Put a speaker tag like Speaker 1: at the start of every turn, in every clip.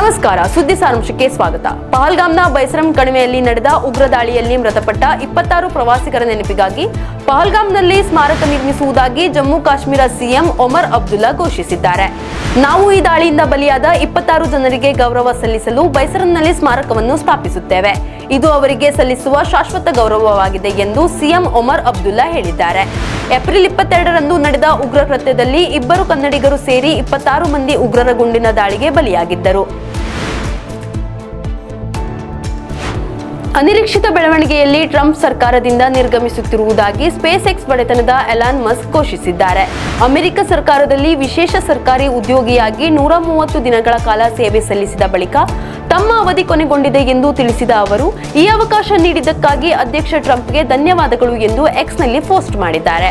Speaker 1: ನಮಸ್ಕಾರ, ಸುದ್ದಿ ಸಾರಾಂಶಕ್ಕೆ ಸ್ವಾಗತ. ಪಹಲ್ಗಾಮ್ನ ಬೈಸರಂ ಕಣಿವೆಯಲ್ಲಿ ನಡೆದ ಉಗ್ರ ದಾಳಿಯಲ್ಲಿ ಮೃತಪಟ್ಟ ಇಪ್ಪತ್ತಾರು ಪ್ರವಾಸಿಗರ ನೆನಪಿಗಾಗಿ ಪಹಲ್ಗಾಮ್ನಲ್ಲಿ ಸ್ಮಾರಕ ನಿರ್ಮಿಸುವುದಾಗಿ ಜಮ್ಮು ಕಾಶ್ಮೀರ ಸಿಎಂ ಒಮರ್ ಅಬ್ದುಲ್ಲಾ ಘೋಷಿಸಿದ್ದಾರೆ. ನಾವು ಈ ದಾಳಿಯಿಂದ ಬಲಿಯಾದ ಇಪ್ಪತ್ತಾರು ಜನರಿಗೆ ಗೌರವ ಸಲ್ಲಿಸಲು ಬೈಸರಂನಲ್ಲಿ ಸ್ಮಾರಕವನ್ನು ಸ್ಥಾಪಿಸುತ್ತೇವೆ. ಇದು ಅವರಿಗೆ ಸಲ್ಲಿಸುವ ಶಾಶ್ವತ ಗೌರವವಾಗಿದೆ ಎಂದು ಸಿಎಂ ಒಮರ್ ಅಬ್ದುಲ್ಲಾ ಹೇಳಿದ್ದಾರೆ. ಏಪ್ರಿಲ್ ಇಪ್ಪತ್ತೆರಡರಂದು ನಡೆದ ಉಗ್ರ ಕೃತ್ಯದಲ್ಲಿ ಇಬ್ಬರು ಕನ್ನಡಿಗರು ಸೇರಿ ಇಪ್ಪತ್ತಾರು ಮಂದಿ ಉಗ್ರರ ಗುಂಡಿನ ದಾಳಿಗೆ ಬಲಿಯಾಗಿದ್ದರು. ಅನಿರೀಕ್ಷಿತ ಬೆಳವಣಿಗೆಯಲ್ಲಿ ಟ್ರಂಪ್ ಸರ್ಕಾರದಿಂದ ನಿರ್ಗಮಿಸುತ್ತಿರುವುದಾಗಿ ಸ್ಪೇಸ್ ಎಕ್ಸ್ ಬಡತನದ ಎಲಾನ್ ಮಸ್ಕ್ ಘೋಷಿಸಿದ್ದಾರೆ. ಅಮೆರಿಕ ಸರ್ಕಾರದಲ್ಲಿ ವಿಶೇಷ ಸರ್ಕಾರಿ ಉದ್ಯೋಗಿಯಾಗಿ ನೂರ ಮೂವತ್ತು ದಿನಗಳ ಕಾಲ ಸೇವೆ ಸಲ್ಲಿಸಿದ ಬಳಿಕ ತಮ್ಮ ಅವಧಿ ಕೊನೆಗೊಂಡಿದೆ ಎಂದು ತಿಳಿಸಿದ ಅವರು, ಈ ಅವಕಾಶ ನೀಡಿದ್ದಕ್ಕಾಗಿ ಅಧ್ಯಕ್ಷ ಟ್ರಂಪ್ಗೆ ಧನ್ಯವಾದಗಳು ಎಂದು ಎಕ್ಸ್ನಲ್ಲಿ ಪೋಸ್ಟ್ ಮಾಡಿದ್ದಾರೆ.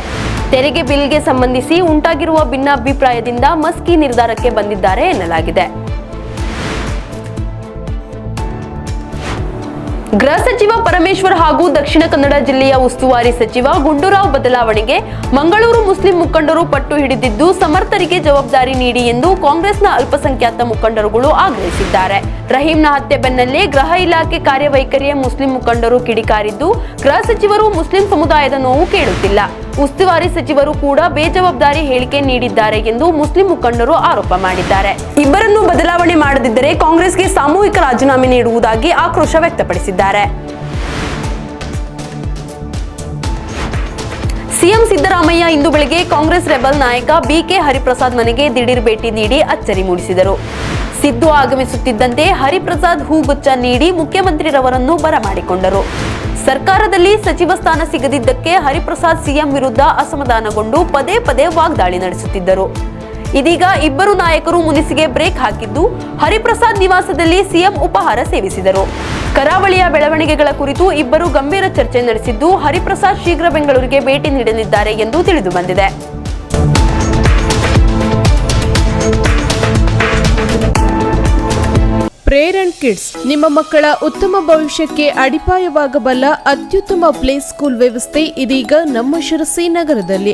Speaker 1: ತೆರಿಗೆ ಬಿಲ್ಗೆ ಸಂಬಂಧಿಸಿ ಉಂಟಾಗಿರುವ ಭಿನ್ನಾಭಿಪ್ರಾಯದಿಂದ ಮಸ್ಕ್ ನಿರ್ಧಾರಕ್ಕೆ ಬಂದಿದ್ದಾರೆ ಎನ್ನಲಾಗಿದೆ. ಗೃಹ ಸಚಿವ ಪರಮೇಶ್ವರ್ ಹಾಗೂ ದಕ್ಷಿಣ ಕನ್ನಡ ಜಿಲ್ಲೆಯ ಉಸ್ತುವಾರಿ ಸಚಿವ ಗುಂಡೂರಾವ್ ಬದಲಾವಣೆಗೆ ಮಂಗಳೂರು ಮುಸ್ಲಿಂ ಮುಖಂಡರು ಪಟ್ಟು ಹಿಡಿದಿದ್ದು ಸಮರ್ಥರಿಗೆ ಜವಾಬ್ದಾರಿ ನೀಡಿ ಎಂದು ಕಾಂಗ್ರೆಸ್ನ ಅಲ್ಪಸಂಖ್ಯಾತ ಮುಖಂಡರುಗಳು ಆಗ್ರಹಿಸಿದ್ದಾರೆ. ರಹೀಂನ ಹತ್ಯೆ ಬೆನ್ನಲ್ಲೇ ಗೃಹ ಇಲಾಖೆ ಕಾರ್ಯವೈಖರಿಯ ಮುಸ್ಲಿಂ ಮುಖಂಡರು ಕಿಡಿಕಾರಿದ್ದು, ಗೃಹ ಸಚಿವರು ಮುಸ್ಲಿಂ ಸಮುದಾಯದ ನೋವು ಕೇಳುತ್ತಿಲ್ಲ. ಉಸ್ತುವಾರಿ ಸಚಿವರು ಕೂಡ ಬೇಜವಾಬ್ದಾರಿ ಹೇಳಿಕೆ ನೀಡಿದ್ದಾರೆ ಎಂದು ಮುಸ್ಲಿಂ ಮುಖಂಡರು ಆರೋಪ ಮಾಡಿದ್ದಾರೆ. ಇಬ್ಬರನ್ನು ಬದಲಾವಣೆ ಮಾಡದಿದ್ದರೆ ಕಾಂಗ್ರೆಸ್ಗೆ ಸಾಮೂಹಿಕ ರಾಜೀನಾಮೆ ನೀಡುವುದಾಗಿ ಆಕ್ರೋಶ ವ್ಯಕ್ತಪಡಿಸಿದ್ದಾರೆ. ಸಿಎಂ ಸಿದ್ದರಾಮಯ್ಯ ಇಂದು ಬೆಳಗ್ಗೆ ಕಾಂಗ್ರೆಸ್ ರೆಬಲ್ ನಾಯಕ ಬಿಕೆ ಹರಿಪ್ರಸಾದ್ ಮನೆಗೆ ದಿಢೀರ್ ಭೇಟಿ ನೀಡಿ ಅಚ್ಚರಿ ಮೂಡಿಸಿದರು. ಸಿದ್ದು ಆಗಮಿಸುತ್ತಿದ್ದಂತೆ ಹರಿಪ್ರಸಾದ್ ಹೂಗುಚ್ಚ ನೀಡಿ ಮುಖ್ಯಮಂತ್ರಿರವರನ್ನು ಬರಮಾಡಿಕೊಂಡರು. ಸರ್ಕಾರದಲ್ಲಿ ಸಚಿವ ಸ್ಥಾನ ಸಿಗದಿದ್ದಕ್ಕೆ ಹರಿಪ್ರಸಾದ್ ಸಿಎಂ ವಿರುದ್ಧ ಅಸಮಾಧಾನಗೊಂಡು ಪದೇ ಪದೇ ವಾಗ್ದಾಳಿ ನಡೆಸುತ್ತಿದ್ದರು. ಇದೀಗ ಇಬ್ಬರು ನಾಯಕರು ಮುನಿಸಿಗೆ ಬ್ರೇಕ್ ಹಾಕಿದ್ದು ಹರಿಪ್ರಸಾದ್ ನಿವಾಸದಲ್ಲಿ ಸಿಎಂ ಉಪಹಾರ ಸೇವಿಸಿದರು. ಕರಾವಳಿಯ ಬೆಳವಣಿಗೆಗಳ ಕುರಿತು ಇಬ್ಬರು ಗಂಭೀರ ಚರ್ಚೆ ನಡೆಸಿದ್ದು ಹರಿಪ್ರಸಾದ್ ಶೀಘ್ರ ಬೆಂಗಳೂರಿಗೆ ಭೇಟಿ ನೀಡಲಿದ್ದಾರೆ ಎಂದು ತಿಳಿದು ಬಂದಿದೆ.
Speaker 2: ಪ್ರೇರಣ್ ಕಿಡ್ಸ್ ನಿಮ್ಮ ಮಕ್ಕಳ ಉತ್ತಮ ಭವಿಷ್ಯಕ್ಕೆ ಅಡಿಪಾಯವಾಗಬಲ್ಲ ಅತ್ಯುತ್ತಮ ಪ್ಲೇ ಸ್ಕೂಲ್ ವ್ಯವಸ್ಥೆ ಇದೀಗ ನಮ್ಮ ಶಿರಸಿ ನಗರದಲ್ಲಿ.